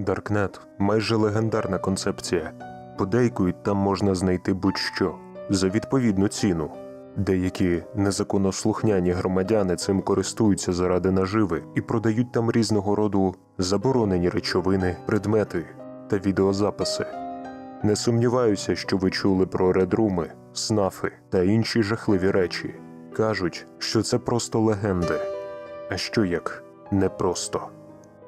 Даркнет майже легендарна концепція. Подейкують там можна знайти будь-що за відповідну ціну. Деякі незаконнослухняні громадяни цим користуються заради наживи і продають там різного роду заборонені речовини, предмети та відеозаписи. Не сумніваюся, що ви чули про редруми, снафи та інші жахливі речі. Кажуть, що це просто легенди. А що як непросто?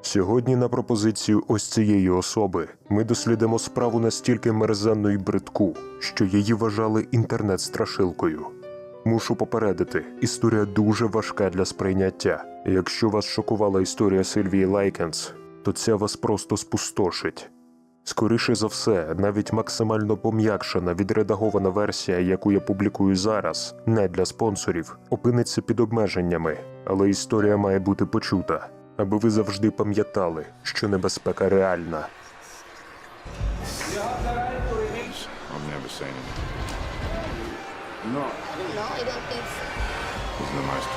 Сьогодні на пропозицію ось цієї особи ми дослідимо справу настільки мерзенну і бридку, що її вважали інтернет-страшилкою. Мушу попередити, історія дуже важка для сприйняття. Якщо вас шокувала історія Сильвії Лайкенс, то ця вас просто спустошить. Скоріше за все, навіть максимально пом'якшена відредагована версія, яку я публікую зараз, не для спонсорів, опиниться під обмеженнями, але історія має бути почута, аби ви завжди пам'ятали, що небезпека реальна. I've never seen him. No, I don't think so. He's the most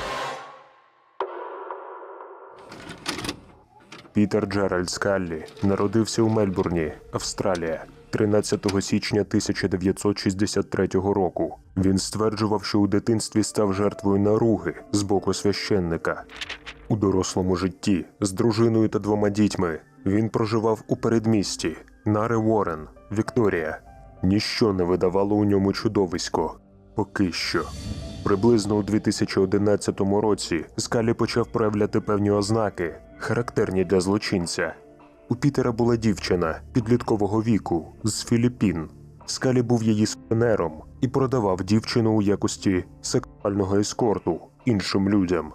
Пітер Джеральд Скаллі народився у Мельбурні, Австралія, 13 січня 1963 року. Він стверджував, що у дитинстві став жертвою наруги з боку священника. У дорослому житті з дружиною та двома дітьми він проживав у передмісті Наре Уоррен, Вікторія. Ніщо не видавало у ньому чудовисько. Поки що. Приблизно у 2011 році Скалі почав проявляти певні ознаки, характерні для злочинця. У Пітера була дівчина підліткового віку з Філіппін. Скалі був її спинером і продавав дівчину у якості сексуального ескорту іншим людям.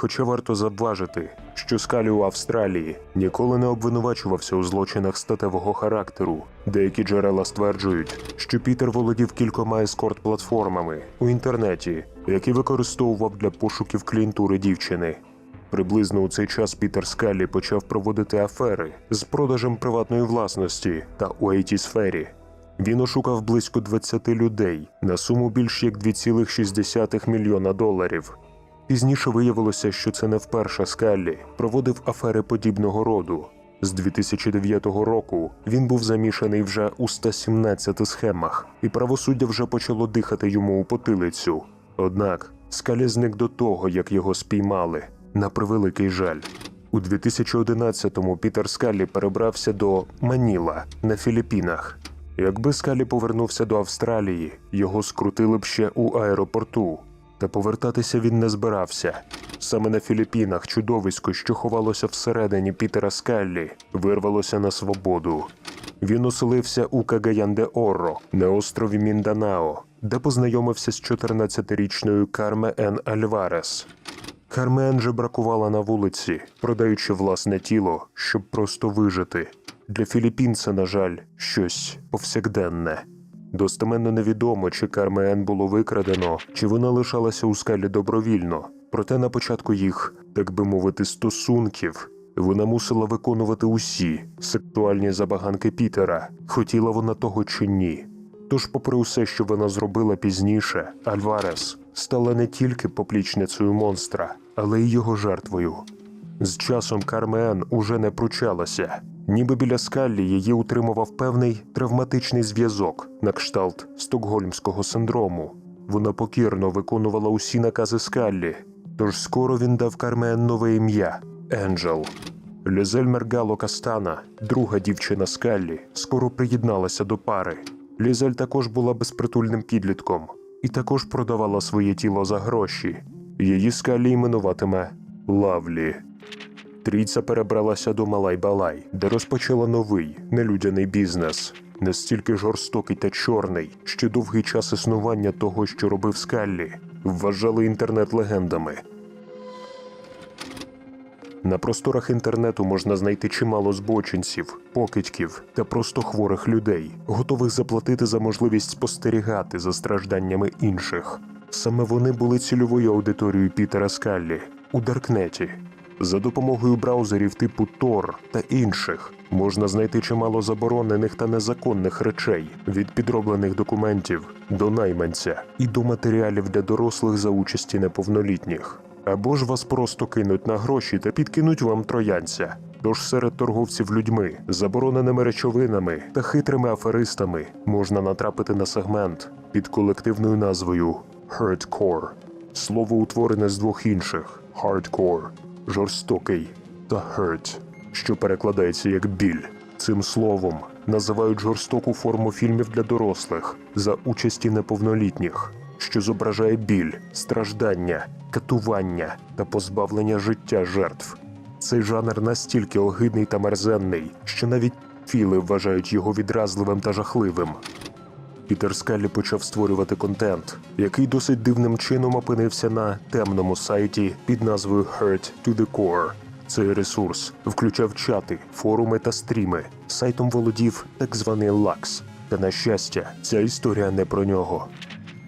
Хоча варто завважити, що Скалі у Австралії ніколи не обвинувачувався у злочинах статевого характеру. Деякі джерела стверджують, що Пітер володів кількома ескорт-платформами у інтернеті, які використовував для пошуків клієнтури дівчини. Приблизно у цей час Пітер Скаллі почав проводити афери з продажем приватної власності та у it сфері Він ошукав близько 20 людей на суму більш як 2,6 мільйона доларів. Пізніше виявилося, що це не вперше Скаллі проводив афери подібного роду. З 2009 року він був замішаний вже у 117 схемах, і правосуддя вже почало дихати йому у потилицю. Однак Скалі зник до того, як його спіймали. На превеликий жаль. У 2011-му Пітер Скалі перебрався до Маніла на Філіппінах. Якби Скалі повернувся до Австралії, його скрутили б ще у аеропорту. Та повертатися він не збирався. Саме на Філіппінах чудовисько, що ховалося всередині Пітера Скаллі, вирвалося на свободу. Він оселився у Кагаянде Орро на острові Мінданао, де познайомився з 14-річною Карме Ен Альварес. Кармен же бракувала на вулиці, продаючи власне тіло, щоб просто вижити. Для Філіппін це, на жаль, щось повсякденне. Достеменно невідомо, чи Кармен було викрадено, чи вона лишалася у скалі добровільно. Проте на початку їх, так би мовити, стосунків вона мусила виконувати усі сексуальні забаганки Пітера, хотіла вона того чи ні. Тож, попри усе, що вона зробила пізніше, Альварес стала не тільки поплічницею монстра, але й його жертвою. З часом Кармен уже не пручалася. Ніби біля скаллі її утримував певний травматичний зв'язок на кшталт стокгольмського синдрому. Вона покірно виконувала усі накази скаллі, тож скоро він дав Кармен нове ім'я Енджел. Лізель Мергало Кастана, друга дівчина Скаллі, скоро приєдналася до пари. Лізель також була безпритульним підлітком і також продавала своє тіло за гроші. Її Скаллі іменуватиме Лавлі. Трійця перебралася до Малай-Балай, де розпочала новий нелюдяний бізнес, настільки жорстокий та чорний, що довгий час існування того, що робив Скаллі, вважали інтернет-легендами. На просторах інтернету можна знайти чимало збочинців, покидьків та просто хворих людей, готових заплатити за можливість спостерігати за стражданнями інших. Саме вони були цільовою аудиторією Пітера Скаллі у Даркнеті. За допомогою браузерів типу Tor та інших можна знайти чимало заборонених та незаконних речей від підроблених документів до найманця і до матеріалів для дорослих за участі неповнолітніх. Або ж вас просто кинуть на гроші та підкинуть вам троянця. Тож серед торговців людьми, забороненими речовинами та хитрими аферистами можна натрапити на сегмент під колективною назвою Hardcore. Слово утворене з двох інших: hardcore – жорстокий та hurt, що перекладається як біль. Цим словом називають жорстоку форму фільмів для дорослих за участі неповнолітніх, що зображає біль, страждання, катування та позбавлення життя жертв. Цей жанр настільки огидний та мерзенний, що навіть філи вважають його відразливим та жахливим. Пітер Скаллі почав створювати контент, який досить дивним чином опинився на темному сайті під назвою Hurt to the Core. Цей ресурс включав чати, форуми та стріми. Сайтом володів так званий Лакс. Та на щастя, ця історія не про нього.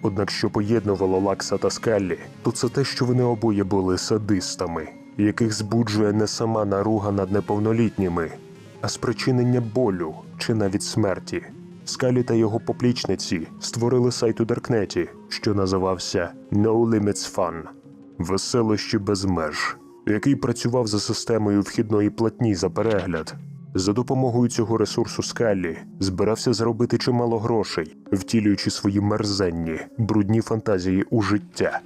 Однак, що поєднувало Лакса та Скаллі, то це те, що вони обоє були садистами, яких збуджує не сама наруга над неповнолітніми, а спричинення болю чи навіть смерті. Скалі та його поплічниці створили сайт у Даркнеті, що називався No Limits Fun – веселощі без меж, який працював за системою вхідної платні за перегляд. За допомогою цього ресурсу Скаллі збирався заробити чимало грошей, втілюючи свої мерзенні, брудні фантазії у життя.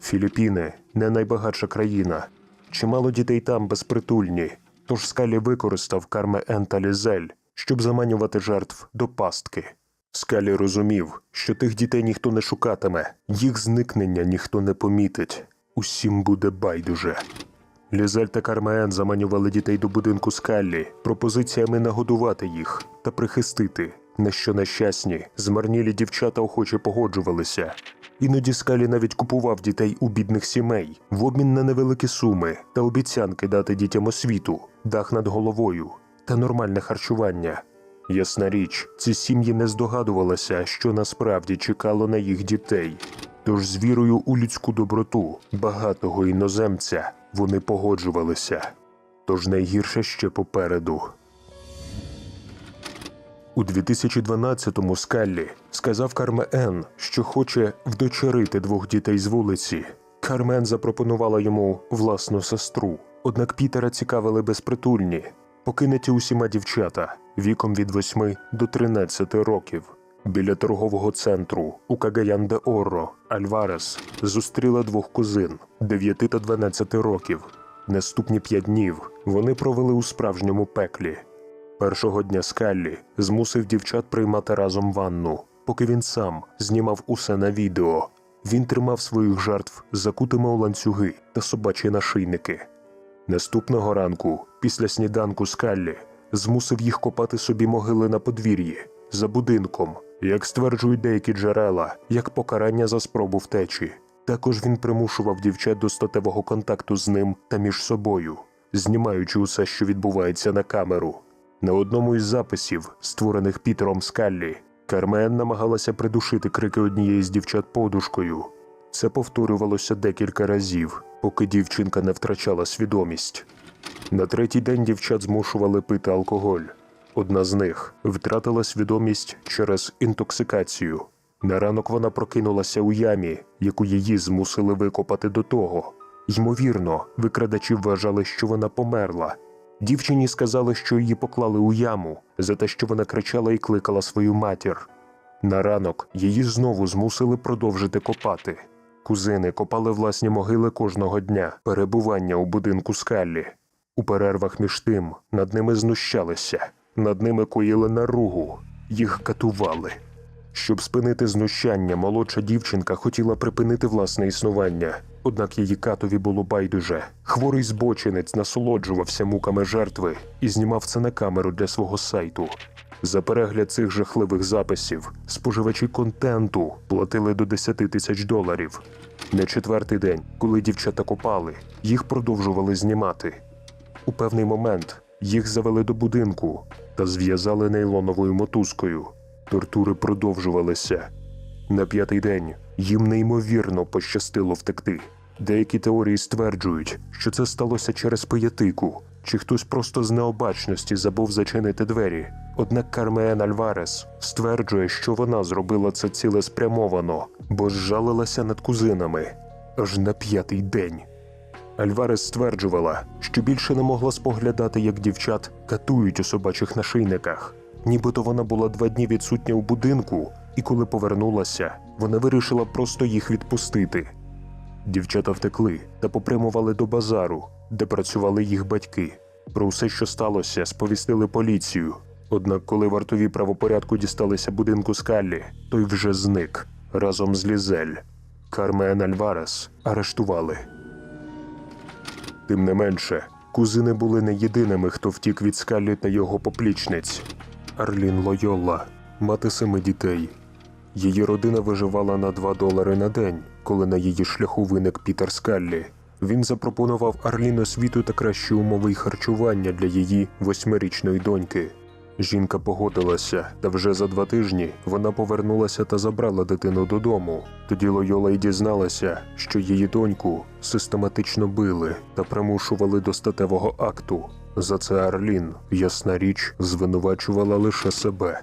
Філіппіни не найбагатша країна. Чимало дітей там безпритульні. Тож Скалі використав карме Ен та Лізель, щоб заманювати жертв до пастки. Скалі розумів, що тих дітей ніхто не шукатиме, їх зникнення ніхто не помітить. Усім буде байдуже. Лізель та Кармеен заманювали дітей до будинку Скаллі пропозиціями нагодувати їх та прихистити, на що нещасні, змарнілі дівчата охоче погоджувалися. Іноді Скалі навіть купував дітей у бідних сімей в обмін на невеликі суми та обіцянки дати дітям освіту, дах над головою та нормальне харчування. Ясна річ, ці сім'ї не здогадувалися, що насправді чекало на їх дітей. Тож з вірою у людську доброту багатого іноземця вони погоджувалися. Тож найгірше ще попереду. У 2012-му Скаллі сказав Карме Ен, що хоче вдочерити двох дітей з вулиці. Кармен запропонувала йому власну сестру. Однак Пітера цікавили безпритульні, покинуті усіма дівчата віком від 8 до 13 років. Біля торгового центру у Кагаян де Орро Альварес зустріла двох кузин 9 та 12 років. Наступні п'ять днів вони провели у справжньому пеклі. Першого дня Скаллі змусив дівчат приймати разом ванну, поки він сам знімав усе на відео. Він тримав своїх жертв закутими у ланцюги та собачі нашийники. Наступного ранку, після сніданку Скаллі, змусив їх копати собі могили на подвір'ї за будинком, як стверджують деякі джерела, як покарання за спробу втечі. Також він примушував дівчат до статевого контакту з ним та між собою, знімаючи усе, що відбувається на камеру. На одному із записів, створених Пітером Скаллі, Кармен намагалася придушити крики однієї з дівчат подушкою. Це повторювалося декілька разів, поки дівчинка не втрачала свідомість. На третій день дівчат змушували пити алкоголь. Одна з них втратила свідомість через інтоксикацію. На ранок вона прокинулася у ямі, яку її змусили викопати до того. Ймовірно, викрадачі вважали, що вона померла. Дівчині сказали, що її поклали у яму за те, що вона кричала і кликала свою матір. На ранок її знову змусили продовжити копати. Кузини копали власні могили кожного дня перебування у будинку Скаллі. У перервах між тим над ними знущалися, над ними коїли наругу, їх катували. Щоб спинити знущання, молодша дівчинка хотіла припинити власне існування, однак її катові було байдуже. Хворий збочинець насолоджувався муками жертви і знімав це на камеру для свого сайту. За перегляд цих жахливих записів споживачі контенту платили до 10 тисяч доларів. На четвертий день, коли дівчата копали, їх продовжували знімати. У певний момент їх завели до будинку та зв'язали нейлоновою мотузкою. Тортури продовжувалися. На п'ятий день їм неймовірно пощастило втекти. Деякі теорії стверджують, що це сталося через пиятику, чи хтось просто з необачності забув зачинити двері. Однак Кармеен Альварес стверджує, що вона зробила це цілеспрямовано, бо зжалилася над кузинами аж на п'ятий день. Альварес стверджувала, що більше не могла споглядати, як дівчат катують у собачих нашийниках. Нібито вона була два дні відсутня у будинку, і коли повернулася, вона вирішила просто їх відпустити. Дівчата втекли та попрямували до базару, де працювали їх батьки. Про все, що сталося, сповістили поліцію. Однак, коли вартові правопорядку дісталися будинку Скаллі, той вже зник разом з Лізель. Кармен Альварес арештували. Тим не менше, кузини були не єдиними, хто втік від Скаллі та його поплічниць. Арлін Лойолла, мати семи дітей. Її родина виживала на 2 долари на день, коли на її шляху виник Пітер Скаллі. Він запропонував Арлін освіту та кращі умови й харчування для її восьмирічної доньки. Жінка погодилася, та вже за два тижні вона повернулася та забрала дитину додому. Тоді Лойола й дізналася, що її доньку систематично били та примушували до статевого акту. За це Арлін, ясна річ, звинувачувала лише себе.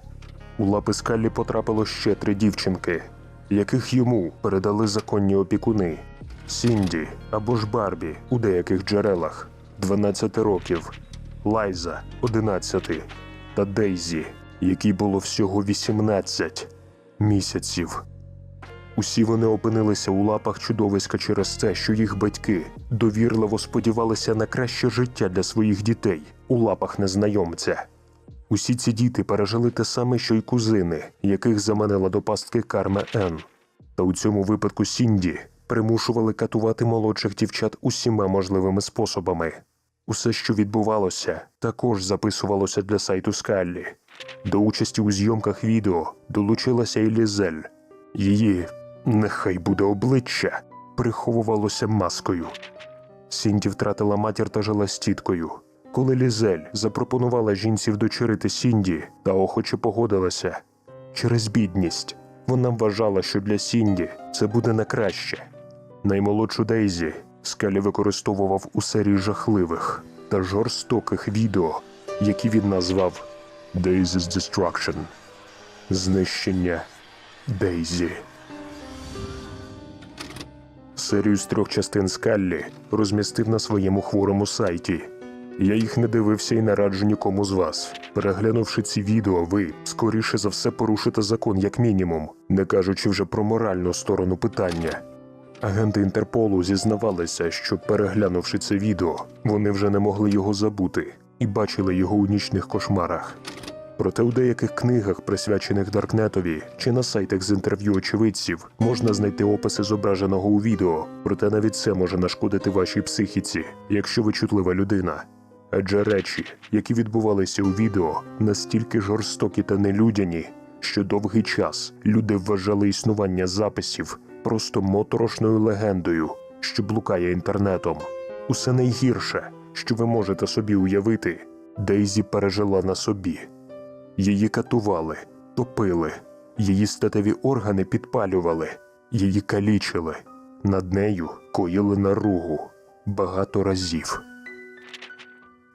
У лапи Скаллі потрапило ще три дівчинки, яких йому передали законні опікуни: Сінді або ж Барбі у деяких джерелах 12 років, Лайза 11 та Дейзі, якій було всього 18 місяців. Усі вони опинилися у лапах чудовиська через те, що їх батьки довірливо сподівалися на краще життя для своїх дітей у лапах незнайомця. Усі ці діти пережили те саме, що й кузини, яких заманила до пастки карма Н. Та у цьому випадку Сінді примушували катувати молодших дівчат усіма можливими способами. Усе, що відбувалося, також записувалося для сайту Скаллі. До участі у зйомках відео долучилася і Лізель. Її, нехай буде обличчя, приховувалося маскою. Сінді втратила матір та жила з тіткою. Коли Лізель запропонувала жінці вдочерити Сінді та охоче погодилася через бідність, вона вважала, що для Сінді це буде на краще. Наймолодшу Дейзі Скалі використовував у серії жахливих та жорстоких відео, які він назвав Daisy's Destruction знищення Дейзі. Серію з трьох частин Скаллі розмістив на своєму хворому сайті. Я їх не дивився і не раджу нікому з вас. Переглянувши ці відео, ви скоріше за все порушите закон як мінімум, не кажучи вже про моральну сторону питання. Агенти Інтерполу зізнавалися, що переглянувши це відео, вони вже не могли його забути і бачили його у нічних кошмарах. Проте у деяких книгах, присвячених Даркнетові, чи на сайтах з інтерв'ю очевидців, можна знайти описи зображеного у відео, проте навіть це може нашкодити вашій психіці, якщо ви чутлива людина. Адже речі, які відбувалися у відео, настільки жорстокі та нелюдяні, що довгий час люди вважали існування записів просто моторошною легендою, що блукає інтернетом. Усе найгірше, що ви можете собі уявити, Дейзі пережила на собі. Її катували, топили, її статеві органи підпалювали, її калічили, над нею коїли наругу багато разів.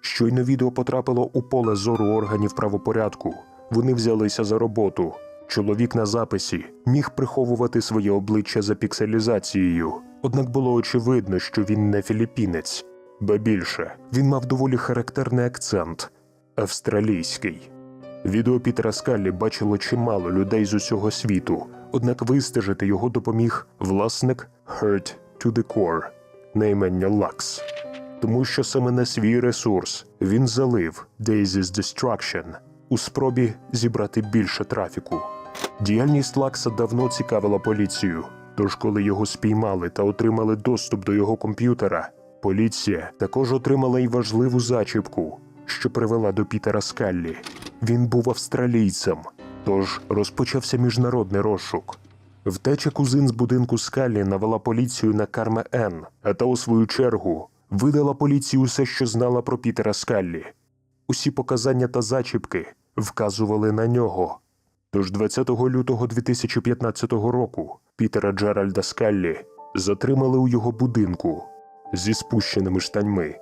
Щойно відео потрапило у поле зору органів правопорядку. Вони взялися за роботу. Чоловік на записі міг приховувати своє обличчя за пікселізацією, однак було очевидно, що він не філіппінець, ба більше він мав доволі характерний акцент австралійський. Відео Пітера Скаллі бачило чимало людей з усього світу, однак вистежити його допоміг власник Hurt to the Core, наймення Lux. Тому що саме на свій ресурс він залив Daisy's Destruction у спробі зібрати більше трафіку. Діяльність Лакса давно цікавила поліцію, тож коли його спіймали та отримали доступ до його комп'ютера, поліція також отримала й важливу зачіпку, що привела до Пітера Скаллі. Він був австралійцем, тож розпочався міжнародний розшук. Втеча кузин з будинку Скаллі навела поліцію на Карме Н, а та у свою чергу видала поліції усе, що знала про Пітера Скаллі. Усі показання та зачіпки вказували на нього. Тож 20 лютого 2015 року Пітера Джеральда Скаллі затримали у його будинку зі спущеними штаньми.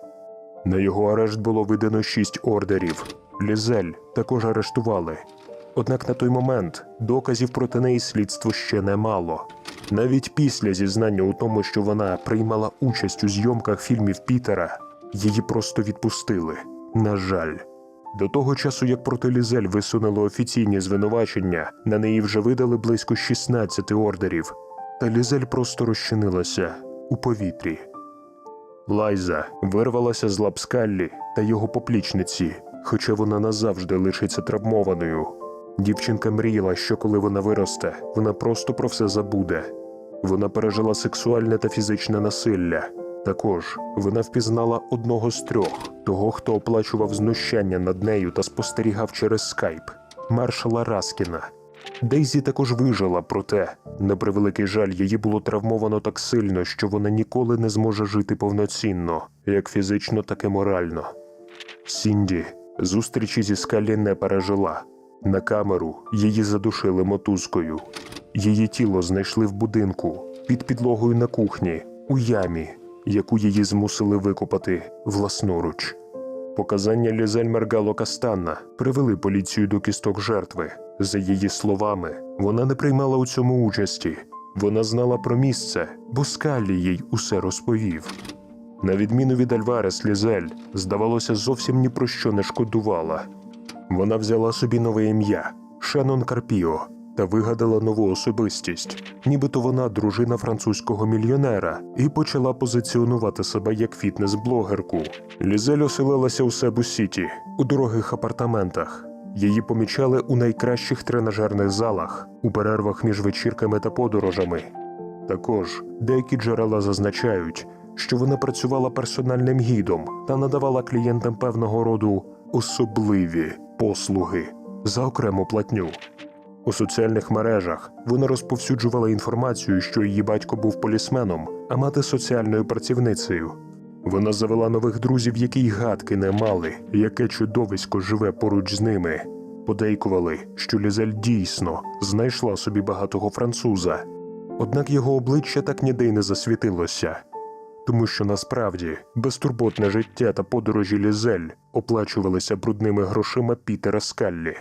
На його арешт було видано шість ордерів. Лізель також арештували. Однак на той момент доказів проти неї слідство ще не мало. Навіть після зізнання у тому, що вона приймала участь у зйомках фільмів Пітера, її просто відпустили. На жаль. До того часу, як проти Лізель висунули офіційні звинувачення, на неї вже видали близько 16 ордерів, та Лізель просто розчинилася у повітрі. Лайза вирвалася з лап Скаллі та його поплічниці, хоча вона назавжди лишиться травмованою. Дівчинка мріяла, що коли вона виросте, вона просто про все забуде. Вона пережила сексуальне та фізичне насилля. Також вона впізнала одного з трьох, того, хто оплачував знущання над нею та спостерігав через скайп маршала Раскіна. Дейзі також вижила, проте, на превеликий жаль, її було травмовано так сильно, що вона ніколи не зможе жити повноцінно, як фізично, так і морально. Сінді зустрічі зі Скалі не пережила. На камеру її задушили мотузкою. Її тіло знайшли в будинку під підлогою на кухні, у ямі, яку її змусили викопати власноруч. Показання Лізель Мергало Кастанна привели поліцію до кісток жертви. За її словами, вона не приймала у цьому участі. Вона знала про місце, бо Скаллі їй усе розповів. На відміну від Альварес Лізель, здавалося, зовсім ні про що не шкодувала. Вона взяла собі нове ім'я Шенон Карпіо та вигадала нову особистість, нібито вона дружина французького мільйонера, і почала позиціонувати себе як фітнес-блогерку. Лізель оселилася у Себу Сіті у дорогих апартаментах. Її помічали у найкращих тренажерних залах, у перервах між вечірками та подорожами. Також деякі джерела зазначають, що вона працювала персональним гідом та надавала клієнтам певного роду особливі послуги за окрему платню. У соціальних мережах вона розповсюджувала інформацію, що її батько був полісменом, а мати соціальною працівницею. Вона завела нових друзів, які й гадки не мали, яке чудовисько живе поруч з ними. Подейкували, що Лізель дійсно знайшла собі багатого француза. Однак його обличчя так ніде й не засвітилося, тому що насправді безтурботне життя та подорожі Лізель оплачувалися брудними грошима Пітера Скаллі.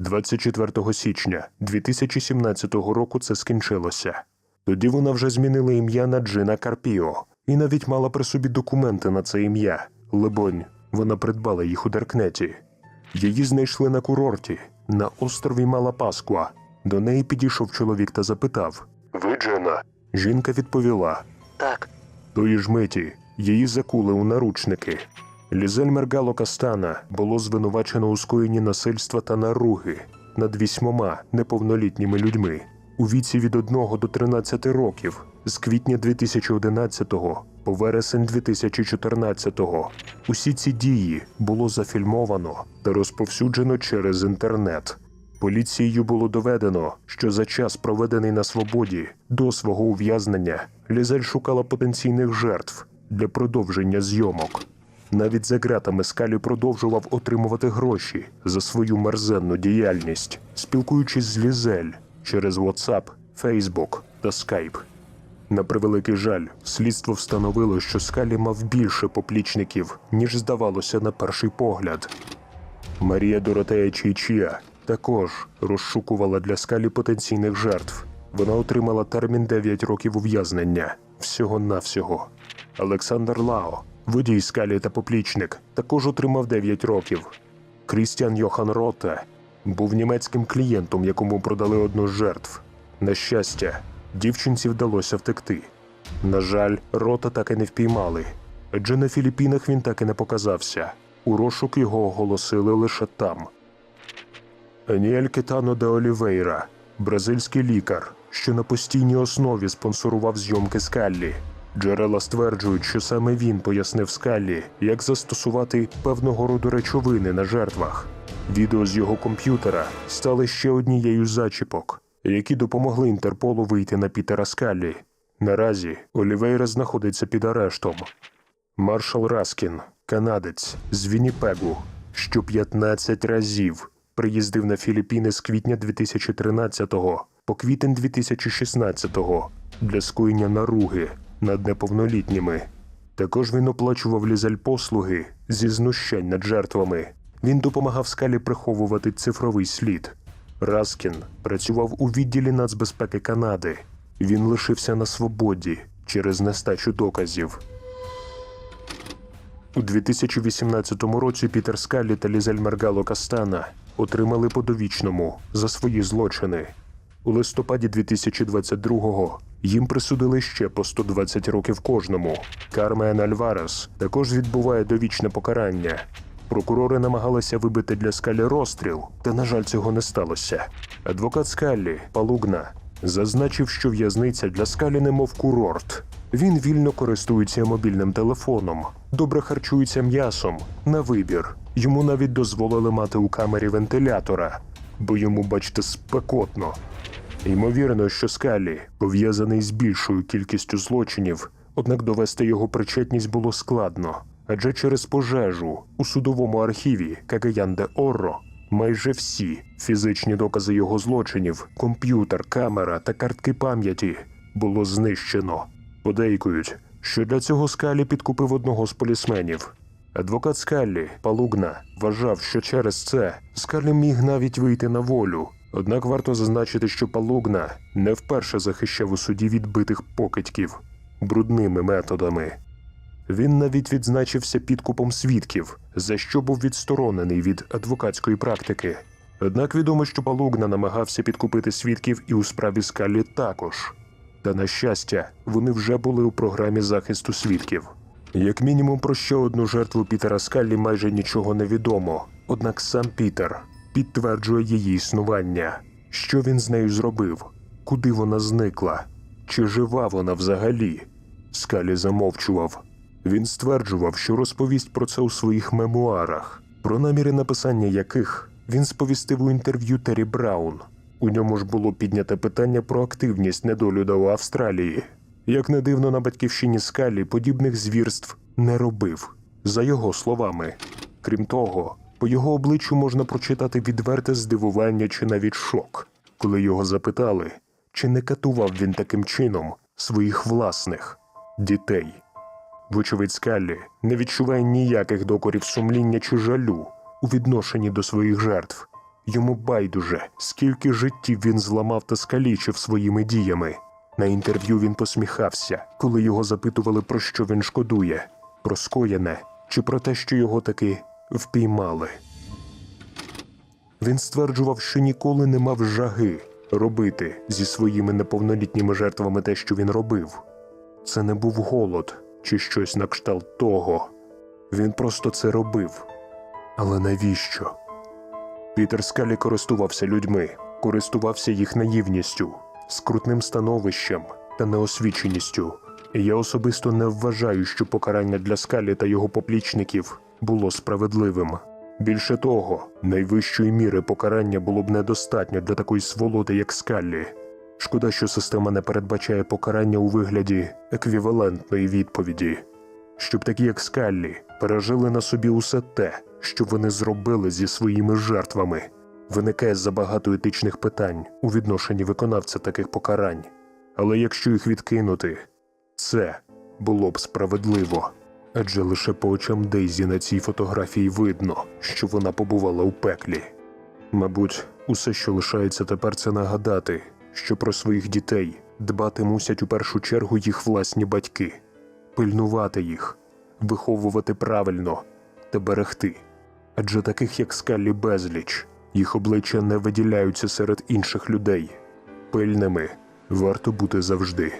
24 січня 2017 року це скінчилося. Тоді вона вже змінила ім'я на Джина Карпіо і навіть мала при собі документи на це ім'я. Либонь, вона придбала їх у Даркнеті. Її знайшли на курорті на острові Мала Пасква. До неї підійшов чоловік та запитав: Ви Джина? Жінка відповіла: Так, Тої ж миті її закули у наручники. Лізель Мергало Кастана було звинувачено у скоєнні насильства та наруги над вісьмома неповнолітніми людьми у віці від 1 до 13 років з квітня 2011 по вересень 2014. Усі ці дії було зафільмовано та розповсюджено через інтернет. Поліцією було доведено, що за час, проведений на свободі до свого ув'язнення, Лізель шукала потенційних жертв для продовження зйомок. Навіть за ґратами Скалі продовжував отримувати гроші за свою мерзенну діяльність, спілкуючись з Лізель через WhatsApp, Facebook та Skype. На превеликий жаль, слідство встановило, що Скалі мав більше поплічників, ніж здавалося на перший погляд. Марія Доротея Чійчія також розшукувала для скалі потенційних жертв. Вона отримала термін 9 років ув'язнення всього-навсього. Олександр Лао, водій скалі та поплічник, також отримав 9 років. Крістіан Йохан Роте був німецьким клієнтом, якому продали одну з жертв. На щастя, дівчинці вдалося втекти. На жаль, рота так і не впіймали, адже на Філіппінах він так і не показався. У розшук його оголосили лише там. Аніель Кетано де Олівейра, бразильський лікар, що на постійній основі спонсорував зйомки Скаллі. Джерела стверджують, що саме він пояснив Скаллі, як застосувати певного роду речовини на жертвах. Відео з його комп'ютера стали ще однією з зачіпок, які допомогли Інтерполу вийти на Пітера Скаллі. Наразі Олівейра знаходиться під арештом. Маршал Раскін, канадець з Вінніпегу, що 15 разів приїздив на Філіппіни з квітня 2013 по квітень 2016 для скоєння наруги над неповнолітніми. Також він оплачував лізель послуги зі знущань над жертвами. Він допомагав скалі приховувати цифровий слід. Раскін працював у відділі нацбезпеки Канади. Він лишився на свободі через нестачу доказів. У 2018 році Пітер Скаллі та Лізель Мергало Кастана отримали по довічному за свої злочини. У листопаді 2022-го їм присудили ще по 120 років кожному. Кармен Альварес також відбуває довічне покарання. Прокурори намагалися вибити для Скалі розстріл, та, на жаль, цього не сталося. Адвокат Скаллі, Палугна, зазначив, що в'язниця для Скалі немов курорт. Він вільно користується мобільним телефоном, добре харчується м'ясом на вибір. Йому навіть дозволили мати у камері вентилятора, бо йому, бачите, спекотно. Ймовірно, що Скалі пов'язаний з більшою кількістю злочинів, однак довести його причетність було складно, адже через пожежу у судовому архіві Кагаян де Орро майже всі фізичні докази його злочинів, комп'ютер, камера та картки пам'яті було знищено. Подейкують, що для цього Скалі підкупив одного з полісменів. Адвокат Скаллі, Палугна, вважав, що через це Скаллі міг навіть вийти на волю. Однак варто зазначити, що Палугна не вперше захищав у суді відбитих покидьків брудними методами. Він навіть відзначився підкупом свідків, за що був відсторонений від адвокатської практики. Однак відомо, що Палугна намагався підкупити свідків і у справі Скаллі також. Та на щастя, вони вже були у програмі захисту свідків. Як мінімум про ще одну жертву Пітера Скаллі майже нічого не відомо. Однак сам Пітер підтверджує її існування. Що він з нею зробив? Куди вона зникла? Чи жива вона взагалі? Скалі замовчував. Він стверджував, що розповість про це у своїх мемуарах, про наміри написання яких він сповістив у інтерв'ю Террі Браун. У ньому ж було підняте питання про активність недолюда у Австралії. Як не дивно, на батьківщині Скалі подібних звірств не робив, за його словами. Крім того, по його обличчю можна прочитати відверте здивування чи навіть шок, коли його запитали, чи не катував він таким чином своїх власних дітей. Вочевидь, Скаллі не відчуває ніяких докорів сумління чи жалю у відношенні до своїх жертв. Йому байдуже, скільки життів він зламав та скалічив своїми діями. На інтерв'ю він посміхався, коли його запитували, про що він шкодує, про скоєне чи про те, що його таки впіймали. Він стверджував, що ніколи не мав жаги робити зі своїми неповнолітніми жертвами те, що він робив. Це не був голод чи щось на кшталт того. Він просто це робив. Але навіщо? Пітер Скалі користувався людьми, користувався їх наївністю, скрутним становищем та неосвіченістю. І я особисто не вважаю, що покарання для Скалі та його поплічників було справедливим. Більше того, найвищої міри покарання було б недостатньо для такої сволоти, як Скаллі. Шкода, що система не передбачає покарання у вигляді еквівалентної відповіді, щоб такі, як Скаллі, пережили на собі усе те, що вони зробили зі своїми жертвами. Виникає забагато етичних питань у відношенні виконавця таких покарань. Але якщо їх відкинути, це було б справедливо. Адже лише по очам Дейзі на цій фотографії видно, що вона побувала у пеклі. Мабуть, усе, що лишається тепер, це нагадати, що про своїх дітей дбати мусять у першу чергу їх власні батьки, пильнувати їх, виховувати правильно та берегти. Адже таких, як Скаллі, безліч, їх обличчя не виділяються серед інших людей. Пильними варто бути завжди.